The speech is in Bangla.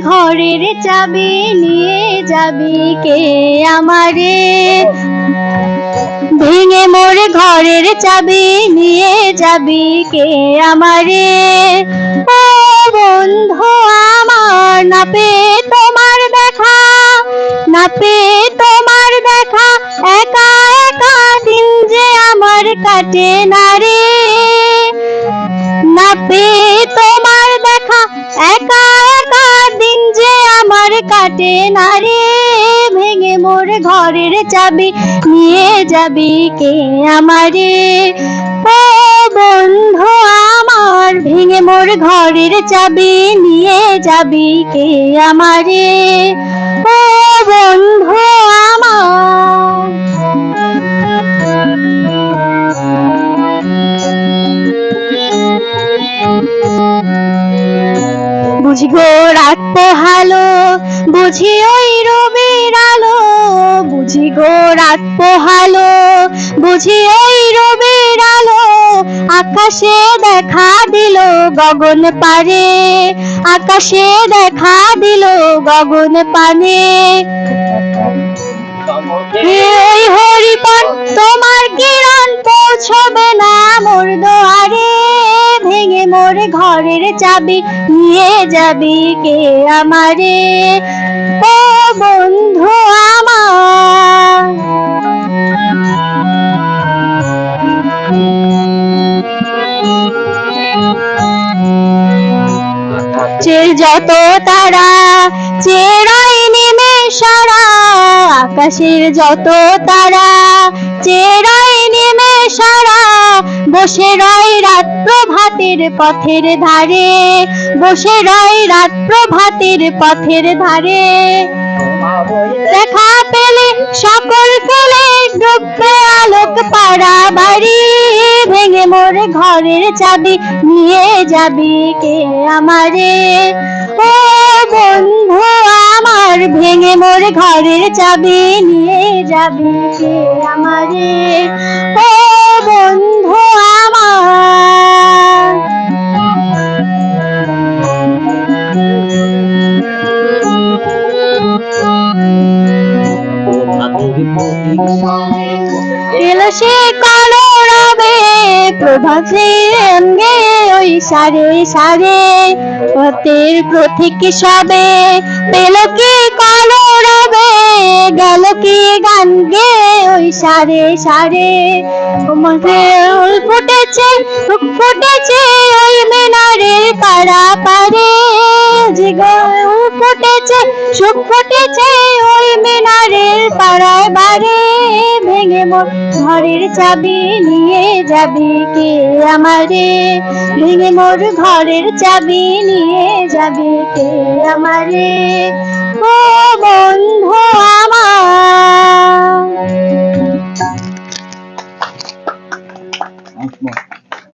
ঘরের চাবি নিয়ে যাবি কে আমারে? ভেঙে মোর ঘরের চাবি নিয়ে যাবি কে আমারে? ও বন্ধু আমার, না পে তোমার দেখা, না পে তোমার দেখা, একা একা দিন যে আমার কাটে না রে। কাটে না রে, ভেঙে মোর ঘরের চাবি। নিয়ে যাবি কে আমারে? ও বন্ধু আমার, ভেঙে মোর ঘরের চাবি। নিয়ে যাবি কে আমারে? ও বন্ধু বুঝি গো রাত পোহালো বুঝি ওই রবির আলো বুঝি গো রাত পোহালো বুঝি ওই রবির আলো আকাশে দেখা দিল গগন পারে আকাশে দেখা দিল গগন পানে। ওই হরিপন চাবি নিয়ে যাবি কে আমারে? ও বন্ধু আমার। চের যত তারা, চেরাই নেমে সারা। আকাশের যত তারা, চেরাই নেমে সারা। বসে রয় রাত প্রভাতের পথের ধারে, বসে রয় রাত প্রভাতের পথের ধারে। দেখা পেলে, সকল পেলে ডুববে আলোক পাড়া বাড়ি, ভেঙে মোর ঘরের চাবি নিয়ে যাবি কে আমারে? ও বন্ধু আমার, ভেঙে মোর ঘরের চাবি নিয়ে যাবি কে আমারে? ও এলো সে কলরবে প্রভাতে রঙ্গে ওই সারে সারে। পথের প্রতীক সবে পেল কি কলরবে গেল কি গান গে ওই সারে সারে। তোমাকে ফুটেছে ফুটেছে ওই মিনারের পাড়া পারে যে ফুটেছে, সুখ ফুটেছে ওই মিনারের পাড়ায় বারে ভেঙে মোর ঘরের চাবি নিয়ে যাবি কে আমারে? ভেঙে মোর ঘরের চাবি নিয়ে যাবি কে আমারে? ও